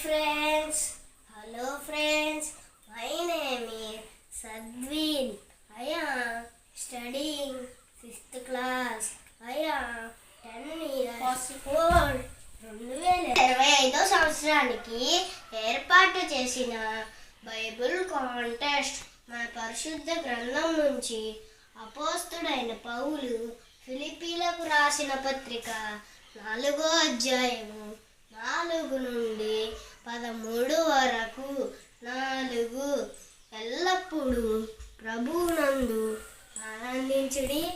Friends hello friends my name is Sadvin. I am class fifth ten I am 10 years old. రెండు వేల ఇరవై ఐదో సంవత్సరానికి ఏర్పాటు చేసిన బైబుల్ కాంటెస్ట్ మన పరిశుద్ధ గ్రంథం నుంచి అపోస్తుడైన పౌలు ఫిలిపీలకు రాసిన పత్రిక నాలుగో అధ్యాయము నాలుగు నుండి పదమూడు వరకు నాలుగు ఎల్లప్పుడూ ప్రభునందు ఆనందించుడి.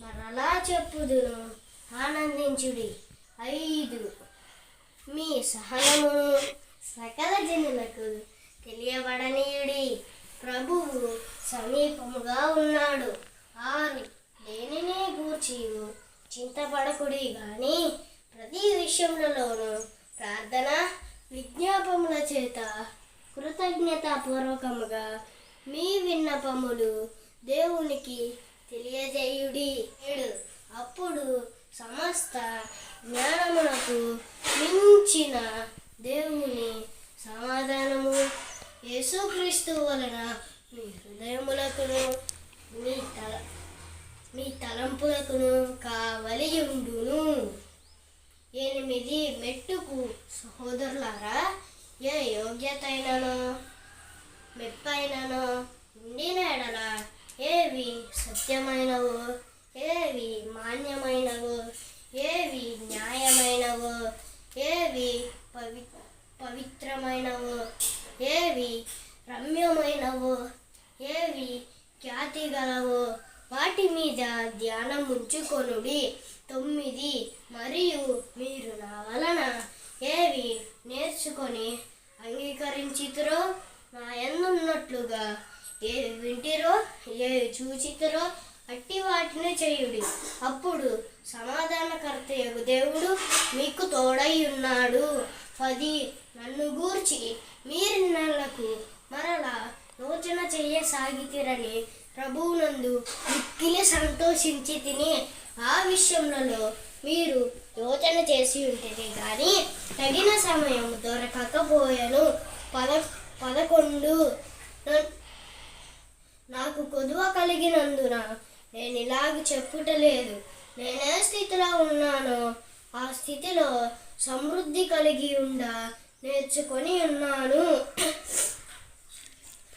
మరలా చెప్పుదును ఆనందించుడి. ఐదు. మీ సహనమును సకల జనులకు తెలియబడనీయుడి. ప్రభువు సమీపముగా ఉన్నాడు. ఆరు. దేనిని గూర్చి చింతపడకుడి కానీ ప్రతి విషయములలోనూ ప్రార్థన విజ్ఞాపముల చేత కృతజ్ఞతాపూర్వకముగా మీ విన్నపములు దేవునికి తెలియజేయుడి. ఏడు. అప్పుడు సమస్త జ్ఞానమునకు మించిన దేవుని సమాధానము యేసుక్రీస్తు వలన మీ హృదయములకును మీ తల మీ తలంపులకును కావలియుండును. ఎనిమిది మెట్టుకు సహోదరులారా ఏ యోగ్యతైనను మెప్పైనను ఉండిన ఎడల ఏవి సత్యమైనవో ఏవి మాన్యమైనవో ఏవి న్యాయమైనవో ఏవి పవి పవిత్రమైనవో ఏవి రమ్యమైనవో ఏవి ఖ్యాతి గలవో వాటి మీద ధ్యానం ఉంచుకొనుడి. తొమ్మిది. మరియు మీరు నా వలన ఏవి నేర్చుకొని అంగీకరించితురో నా ఎందున్నట్లుగా ఏవి వింటిరో ఏవి చూచితురో అట్టి వాటిని చేయుడి. అప్పుడు సమాధానకర్త యొక్క దేవుడు మీకు తోడై ఉన్నాడు. పది. నన్ను గూర్చి మీరు నెలకు మరలా యోచన చేయసాగితిరని ప్రభువునందు మిక్కిలి సంతోషించి తిని ఆ విషయములలో మీరు యోచన చేసి ఉంటుంది కానీ తగిన సమయం దొరకకపోయాను. పద పదకొండు నాకు కొదువ కలిగినందున నేను ఇలాగ చెప్పుటలేదు. నేనే స్థితిలో ఉన్నానో. ఆ స్థితిలో సమృద్ధి కలిగి ఉండ నేర్చుకొని ఉన్నాను.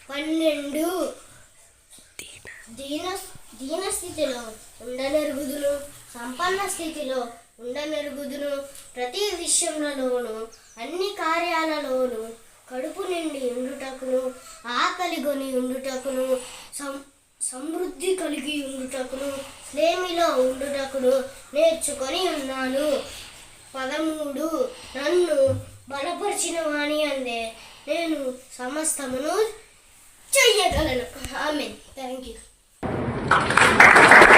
పన్నెండు దీన దీన స్థితిలో ఉండనెరుగుదును సంపన్న స్థితిలో ఉండనెరుగుదును. ప్రతి విషయంలోనూ అన్ని కార్యాలలోనూ కడుపు నిండి ఉండుటకును ఆకలి కొని ఉండుటకును సం సమృద్ధి కలిగి ఉండుటకును స్నేమిలో ఉండుటకును నేర్చుకొని ఉన్నాను. పదమూడు నన్ను బలపరిచిన వాణి అందే నేను సమస్తమును చెయ్యగలను. ఆమె థ్యాంక్ యూ Thank you.